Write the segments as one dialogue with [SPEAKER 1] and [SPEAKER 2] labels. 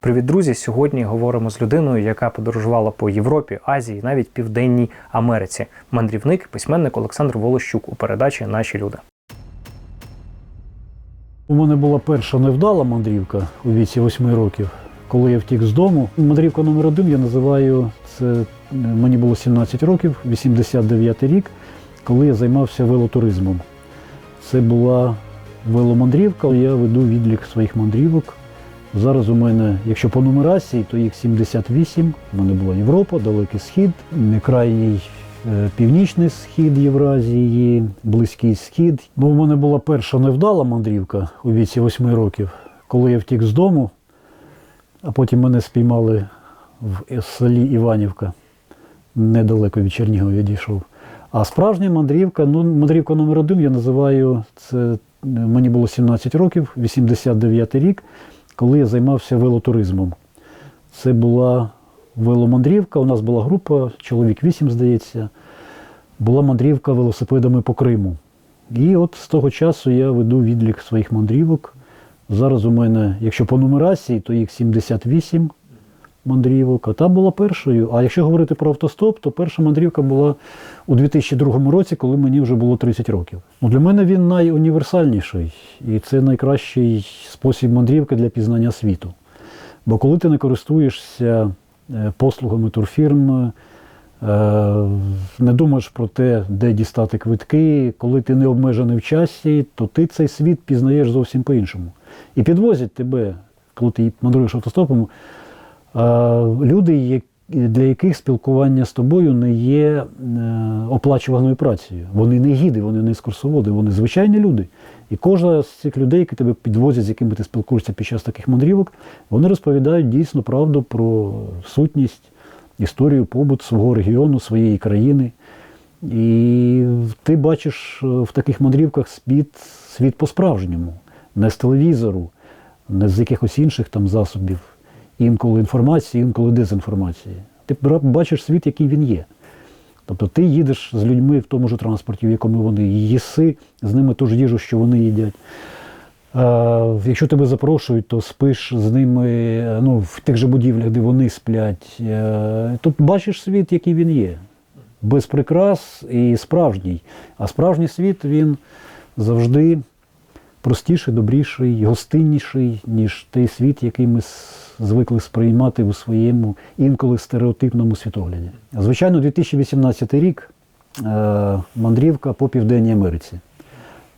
[SPEAKER 1] Привіт, друзі! Сьогодні говоримо з людиною, яка подорожувала по Європі, Азії, навіть Південній Америці. Мандрівник, письменник Олександр Волощук у передачі Наші люди.
[SPEAKER 2] У мене була перша невдала мандрівка у віці 8 років, коли я втік з дому. Мандрівка номер один я називаю це е, мені було 17 років, 89 рік, коли я займався велотуризмом. Це була веломандрівка. Я веду відлік своїх мандрівок. Зараз у мене, якщо по нумерації, то їх 78. У мене була Європа, Далекий Схід, крайній е, північний схід Євразії, Близький Схід. Ну, у мене була перша невдала мандрівка у віці 8 років, коли я втік з дому, а потім мене спіймали в селі Іванівка. Недалеко від Чернігова я дійшов. А справжня мандрівка, ну, мандрівка номер один я називаю це мені було 17 років, 89 рік, коли я займався велотуризмом. Це була веломандрівка. У нас була група, чоловік 8, здається. Була мандрівка велосипедами по Криму. І от з того часу я веду відлік своїх мандрівок. Зараз у мене, якщо по нумерації, то їх 78 мандрівок, а та була першою. А якщо говорити про автостоп, то перша мандрівка була у 2002 році, коли мені вже було 30 років. Ну, для мене він найуніверсальніший, і це найкращий спосіб мандрівки для пізнання світу. Бо коли ти не користуєшся е, послугами турфірм, е, не думаєш про те, де дістати квитки, коли ти не обмежений в часі, то ти цей світ пізнаєш зовсім по-іншому. І підвозять тебе, коли ти мандруєш автостопом, люди, для яких спілкування з тобою не є е, оплачуваною працею. Вони не гіди, вони не екскурсоводи, вони звичайні люди. І кожна з цих людей, які тебе підвозять, з якими ти спілкуєшся під час таких мандрівок, вони розповідають дійсно правду про сутність, історію, побут свого регіону, своєї країни. І ти бачиш е, в таких мандрівках світ, світ по-справжньому, не з телевізору, не з якихось інших там засобів, інколи інформації, інколи дезінформації. Ти бачиш світ, який він є. Тобто ти їдеш з людьми в тому ж транспорті, в якому вони їси з ними ту ж їжу, що вони їдять. Якщо тебе запрошують, то спиш з ними ну, в тих же будівлях, де вони сплять. Е, тут бачиш світ, який він є. Без прикрас і справжній. А справжній світ він завжди простіший, добріший, гостинніший, ніж той світ, який ми звикли сприймати у своєму інколи стереотипному світогляді. Звичайно, 2018 рік е, мандрівка по Південній Америці.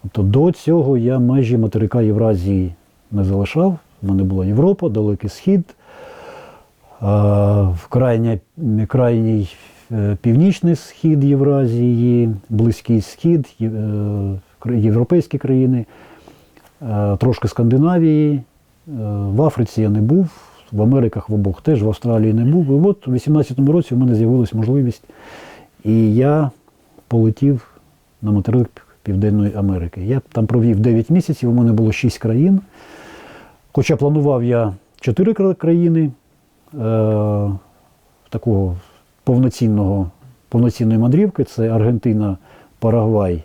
[SPEAKER 2] Тобто до цього я межі материка Євразії не залишав. У мене була Європа, Далекий Схід, е, в крайній е, північний схід Євразії, Близький Схід, європейські країни, трошки Скандинавії. Е, В Африці я не був, в Америках в обох теж, в Австралії не був. І от у 2018 році у мене з'явилася можливість, і я полетів на материк Південної Америки. Я там провів 9 місяців, у мене було 6 країн. Хоча планував я 4 країни е, такого повноцінного, повноцінної мандрівки це Аргентина, Парагвай,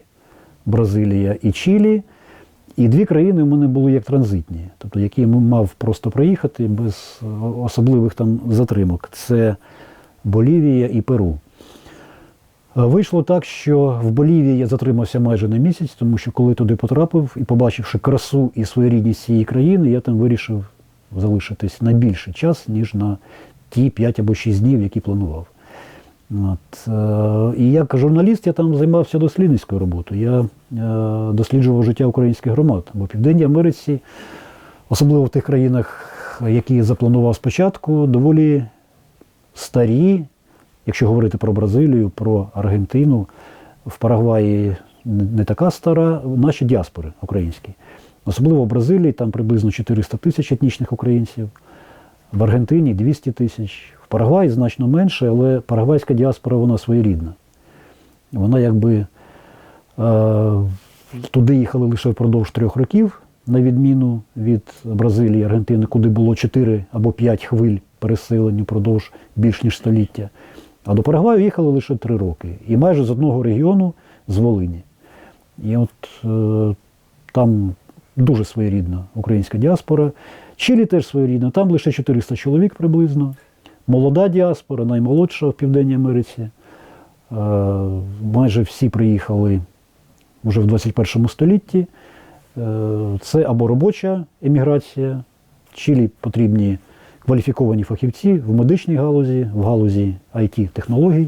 [SPEAKER 2] Бразилія і Чилі. І дві країни у мене були як транзитні, тобто які я мав просто проїхати без особливих там затримок. Це Болівія і Перу. Е, Вийшло так, що в Болівії я затримався майже на місяць, тому що коли туди потрапив і побачивши красу і своєрідність цієї країни, я там вирішив залишитись на більший час, ніж на ті 5 або 6 днів, які планував. От, е, і як журналіст я там займався дослідницькою роботою. Я е, досліджував життя українських громад. Бо в Південній Америці, особливо в тих країнах, які я запланував спочатку, доволі старі, якщо говорити про Бразилію, про Аргентину, в Парагваї не не така стара, наші діаспори українські. Особливо в Бразилії, там приблизно 400 тисяч етнічних українців, в Аргентині 200 тисяч, в Парагваї значно менше, але парагвайська діаспора вона своєрідна. Вона якби е, туди їхали лише впродовж трьох років, на відміну від Бразилії, Аргентини, куди було 4 або 5 хвиль переселення впродовж більш ніж століття. А до Парагваю їхали лише 3 роки. І майже з одного регіону з Волині. І от е, там дуже своєрідна українська діаспора. Чилі теж своєрідна, там лише 400 чоловік приблизно. Молода діаспора, наймолодша в Південній Америці. Е, Майже всі приїхали вже в 21 столітті. Е, Це або робоча еміграція. Чилі потрібні кваліфіковані фахівці в медичній галузі, в галузі it технологій.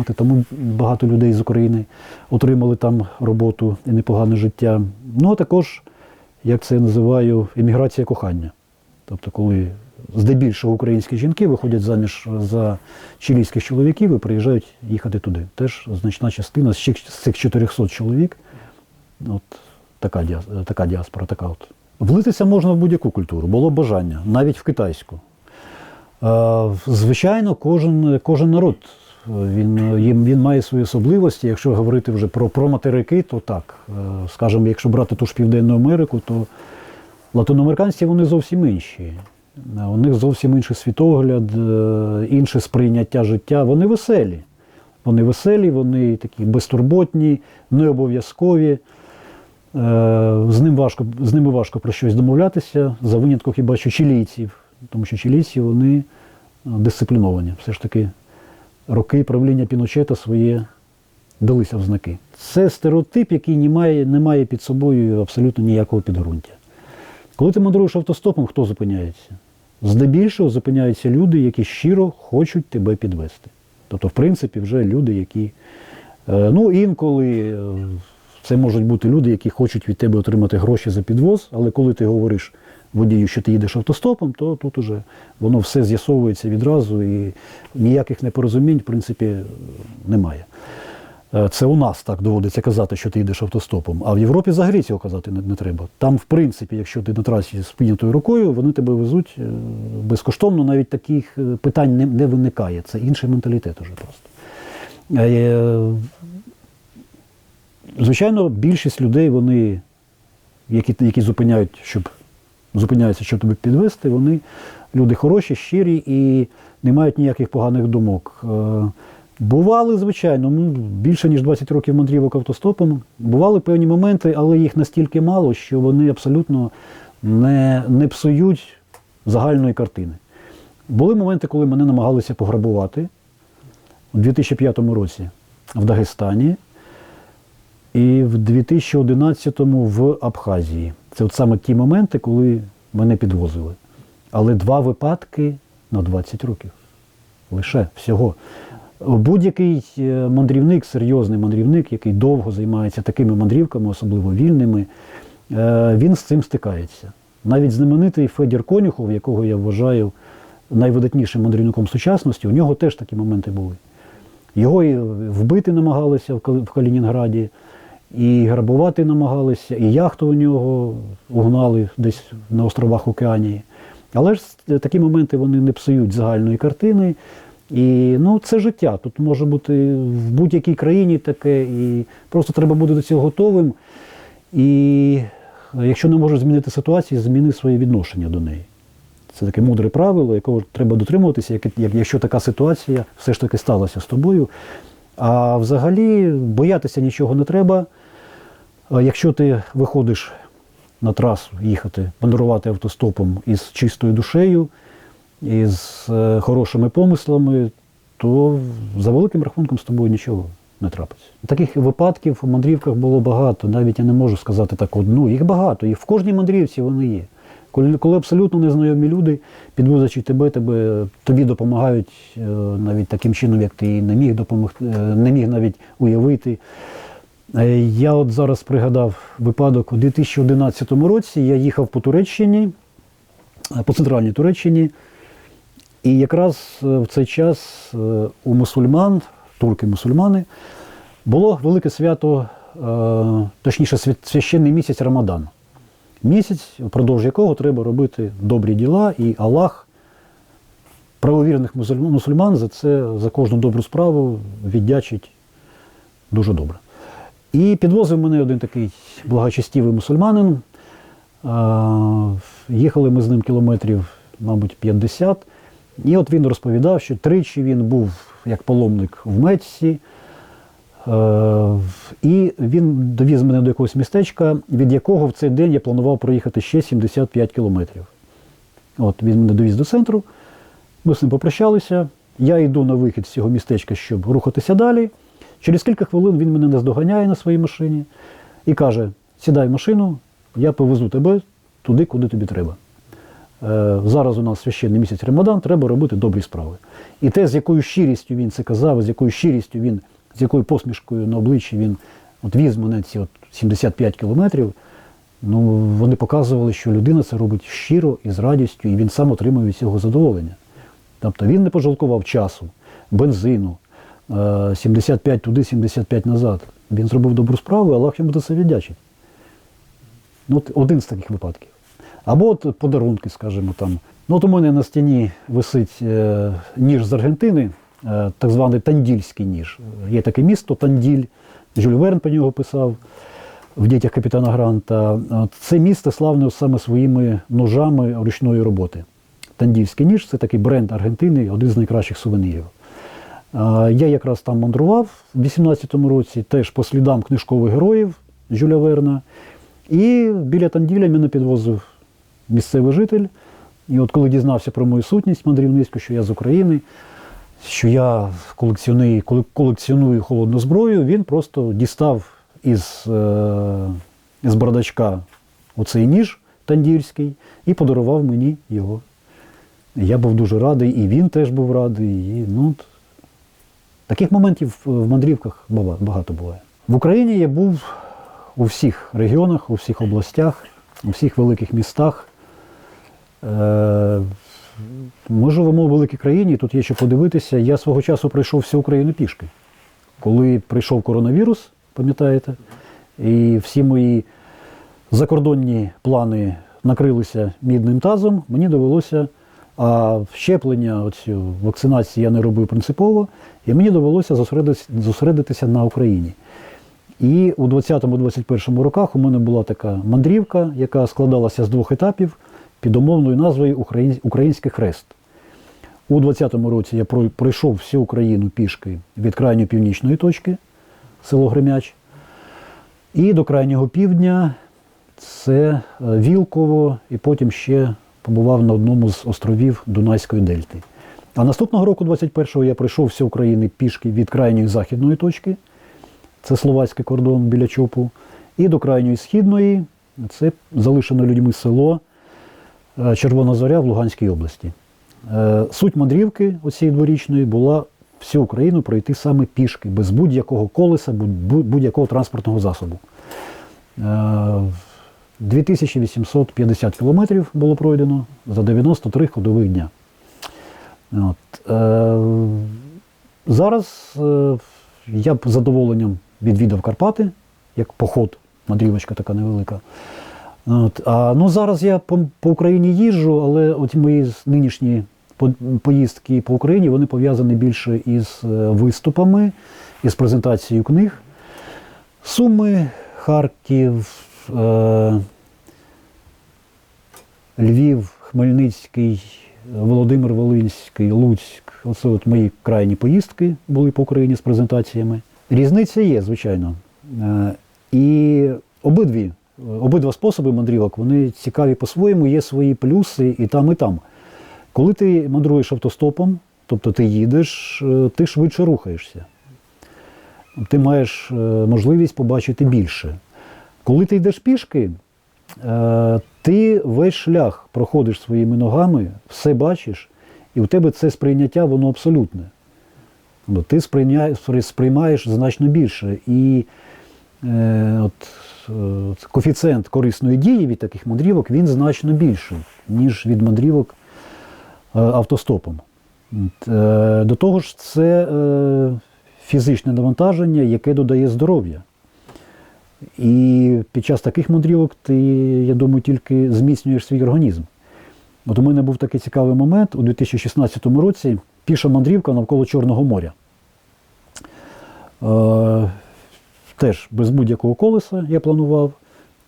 [SPEAKER 2] От, і тому багато людей з України отримали там роботу і непогане життя. Ну а також, як це я називаю, еміграція кохання. Тобто, коли здебільшого українські жінки виходять заміж за чилійських чоловіків і приїжджають їхати туди. Теж значна частина з цих з 400 чоловік. От така, діас- така діаспора, така от. Влитися можна в будь-яку культуру, було бажання, навіть в китайську. Е, Звичайно, кожен, кожен народ він, їм- він має свої особливості. Якщо говорити вже про, про материки, то так. Е, Скажімо, якщо брати ту ж Південну Америку, то латиноамериканці вони зовсім інші. Е, У них зовсім інший світогляд, е, інше сприйняття життя. Вони веселі. Вони веселі, вони такі безтурботні, не обов'язкові. Е, З, ним важко, з ними важко про щось домовлятися, за винятком хіба що чилійців, тому що чилійці вони е, дисципліновані. Все ж таки роки правління Піночета своє далися в знаки. Це стереотип, який не має, не має під собою абсолютно ніякого підґрунтя. Коли ти мандруєш автостопом, хто зупиняється? Здебільшого зупиняються люди, які щиро хочуть тебе підвести. Тобто, в принципі, вже люди, які. е, Ну, інколи е, це можуть бути люди, які хочуть від тебе отримати гроші за підвоз, але коли ти говориш водію, що ти їдеш автостопом, то тут уже воно все з'ясовується відразу і ніяких непорозумінь, в принципі, немає. Е, Це у нас так доводиться казати, що ти йдеш автостопом. А в Європі взагалі цього казати не, не треба. Там, в принципі, якщо ти на трасі з піднятою рукою, вони тебе везуть е, безкоштовно, навіть таких е, питань не, не виникає. Це інший менталітет уже просто. Звичайно, більшість людей, вони, які, які зупиняють, щоб зупиняються, щоб тебе підвести, вони люди хороші, щирі і не мають ніяких поганих думок. Е, Бували, звичайно, ну, більше ніж 20 років мандрівок автостопом. Бували певні моменти, але їх настільки мало, що вони абсолютно не, не псують загальної картини. Були моменти, коли мене намагалися пограбувати у 2005 році в Дагестані і в 2011-му в Абхазії. Це от саме ті моменти, коли мене підвозили. Але два випадки на 20 років. Лише всього. Будь-який е, мандрівник, серйозний мандрівник, який довго займається такими мандрівками, особливо вільними, е, він з цим стикається. Навіть знаменитий Федір Конюхов, якого я вважаю найвидатнішим мандрівником сучасності, у нього теж такі моменти були. Його і вбити намагалися в Калінінграді, і грабувати намагалися, і яхту у нього угнали десь на островах Океанії. Але ж такі моменти вони не псують загальної картини. І ну, це життя. Тут може бути в будь-якій країні таке, і просто треба бути до цього готовим. І е, якщо не можеш змінити ситуацію, зміни своє відношення до неї. Це таке мудре правило, якого треба дотримуватися, як, якщо така ситуація все ж таки сталася з тобою. А взагалі боятися нічого не треба. Якщо ти виходиш на трасу їхати, мандрувати автостопом із чистою душею, із е, хорошими помислами, то за великим рахунком з тобою нічого не трапиться. Таких випадків у мандрівках було багато, навіть я не можу сказати так одну. Їх багато, і в кожній мандрівці вони є. Коли, коли абсолютно незнайомі люди, підвозячи тебе, тебе тобі допомагають е, навіть таким чином, як ти не міг допомогти, е, не міг навіть уявити. Е, Я от зараз пригадав випадок у 2011 році. Я їхав по Туреччині, е, по центральній Туреччині, і якраз е, в цей час у мусульман, турки-мусульмани, було велике свято, точніше, священний місяць Рамадан. Місяць, впродовж якого треба робити добрі діла, і Аллах правовірних мусульман за це, за кожну добру справу віддячить дуже добре. І підвозив мене один такий благочестивий мусульманин. Їхали ми з ним кілометрів, мабуть, 50. І от він розповідав, що тричі він був як паломник в Мечсі, Е, І він довіз мене до якогось містечка, від якого в цей день я планував проїхати ще 75 кілометрів. От він мене довіз до центру, ми з ним попрощалися. Я йду на вихід з цього містечка, щоб рухатися далі. Через кілька хвилин він мене наздоганяє на своїй машині і каже: сідай в машину, я повезу тебе туди, куди тобі треба. Е, Зараз у нас священний місяць Рамадан, треба робити добрі справи. І те, з якою щирістю він це казав, з якою щирістю він, з якою посмішкою на обличчі він от віз мене ці от 75 кілометрів, ну, вони показували, що людина це робить щиро і з радістю, і він сам отримує від цього задоволення. Тобто він не пожалкував часу, бензину, 75 туди, 75 назад. Він зробив добру справу, Аллах йому за це віддячить. Ну, от один з таких випадків. Або от подарунки, скажімо там. Ну, от у мене на стіні висить е, ніж з Аргентини, е, так званий тандільський ніж. Є таке місто Танділь, Жюль Верн про нього писав в дітях капітана Гранта. Це місто славне саме своїми ножами ручної роботи. Тандільський ніж це такий бренд Аргентини, один з найкращих сувенірів. Я якраз там мандрував в 18-му році, теж по слідам книжкових героїв Жюля Верна. І біля Танділя мене підвозив місцевий житель. І от коли дізнався про мою сутність мандрівницьку, що я з України, що я колекціоную, колекціоную холодну зброю, він просто дістав із, е, з бардачка оцей ніж тандільський і подарував мені його. Я був дуже радий, і він теж був радий. І, ну, таких моментів в мандрівках багато буває. В Україні я був у всіх регіонах, у всіх областях, у всіх великих містах. Е, Ми живемо в великій країні, тут є що подивитися. Я свого часу пройшов всю Україну пішки. Коли прийшов коронавірус, пам'ятаєте, і всі мої закордонні плани накрилися мідним тазом, мені довелося, а щеплення, оцю, вакцинації я не робив принципово, і мені довелося зосередитися, на Україні. І у 20-21 роках у мене була така мандрівка, яка складалася з двох етапів під умовною назвою Український хрест. У 20-му році я пройшов всю Україну пішки від крайньої північної точки, село Гремяч, і до крайнього півдня це е, Вілково, і потім ще побував на одному з островів Дунайської дельти. А наступного року, 21-го, я пройшов всю Україну пішки від крайньої західної точки, це словацький кордон біля Чопу, і до крайньої східної, це залишене людьми село е, Червона Зоря в Луганській області. Е, Суть мандрівки оцієї дворічної була всю Україну пройти саме пішки, без будь-якого колеса, будь-якого транспортного засобу. Е, 2850 кілометрів було пройдено за 93 ходових дня. От. Е, зараз е, я б задоволенням відвідав Карпати, як поход, мандрівочка така невелика. От. А, ну, зараз я по, по Україні їжджу, але от мої нинішні поїздки по Україні вони пов'язані більше із е, виступами, із презентацією книг. Суми, Харків, е, Львів, Хмельницький, Володимир Волинський, Луцьк. Оце от мої крайні поїздки були по Україні з презентаціями. Різниця є, звичайно. Е, І обидві, обидва способи мандрівок, вони цікаві по-своєму, є свої плюси і там, і там. Коли ти мандруєш автостопом, тобто ти їдеш, е, ти швидше рухаєшся. Ти маєш можливість побачити більше. Коли ти йдеш пішки, е, ти весь шлях проходиш своїми ногами, все бачиш, і у тебе це сприйняття воно абсолютне. Тобто Ти сприймаєш значно більше. І е, от, е, коефіцієнт корисної дії від таких мандрівок він значно більший, ніж від мандрівок е, автостопом. До того ж, це фізичне навантаження, яке додає здоров'я. І під час таких мандрівок ти, я думаю, тільки зміцнюєш свій організм. От у мене був такий цікавий момент у 2016 році піша мандрівка навколо Чорного моря. Е, теж без будь-якого колеса я планував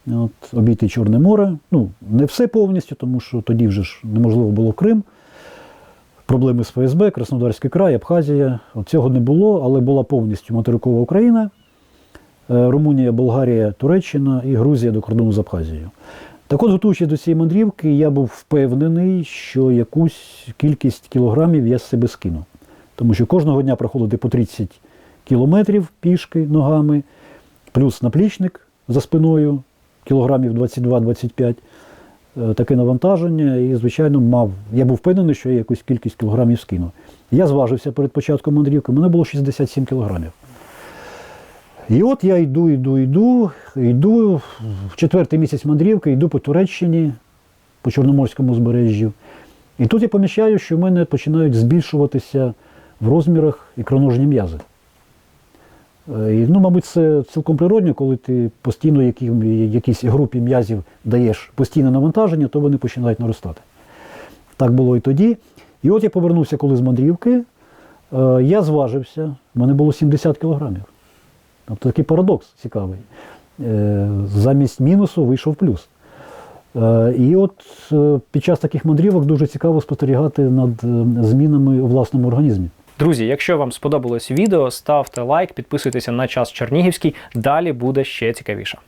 [SPEAKER 2] от, обійти Чорне море. Ну, не все повністю, тому що тоді вже ж неможливо було Крим проблеми з ФСБ, Краснодарський край, Абхазія. От цього не було, але була повністю материкова Україна, Румунія, Болгарія, Туреччина і Грузія до кордону з Абхазією. Так от, готуючись до цієї мандрівки, я був впевнений, що якусь кількість кілограмів я з себе скину. Тому що кожного дня проходити по 30 кілометрів пішки ногами, плюс наплічник за спиною, кілограмів 22-25, е, таке навантаження. І, звичайно, мав. Я був впевнений, що я якусь кількість кілограмів скину. Я зважився перед початком мандрівки, у мене було 67 кілограмів. І от я йду, йду, йду, йду в четвертий місяць мандрівки, йду по Туреччині, по Чорноморському узбережжю. І тут я помічаю, що в мене починають збільшуватися в розмірах ікроножні м'язи. Е, І, ну, мабуть, це цілком природньо, коли ти постійно яким, якійсь групі м'язів даєш постійне навантаження, то вони починають наростати. Так було і тоді. І от я повернувся коли з мандрівки, е, я зважився, в мене було 70 кілограмів. Тобто такий парадокс цікавий. Е, Замість мінусу вийшов плюс. Е, І от е, під час таких мандрівок дуже цікаво спостерігати над змінами у власному організмі.
[SPEAKER 1] Друзі, якщо вам сподобалось відео, ставте лайк, підписуйтеся на час Чернігівський. Далі буде ще цікавіше.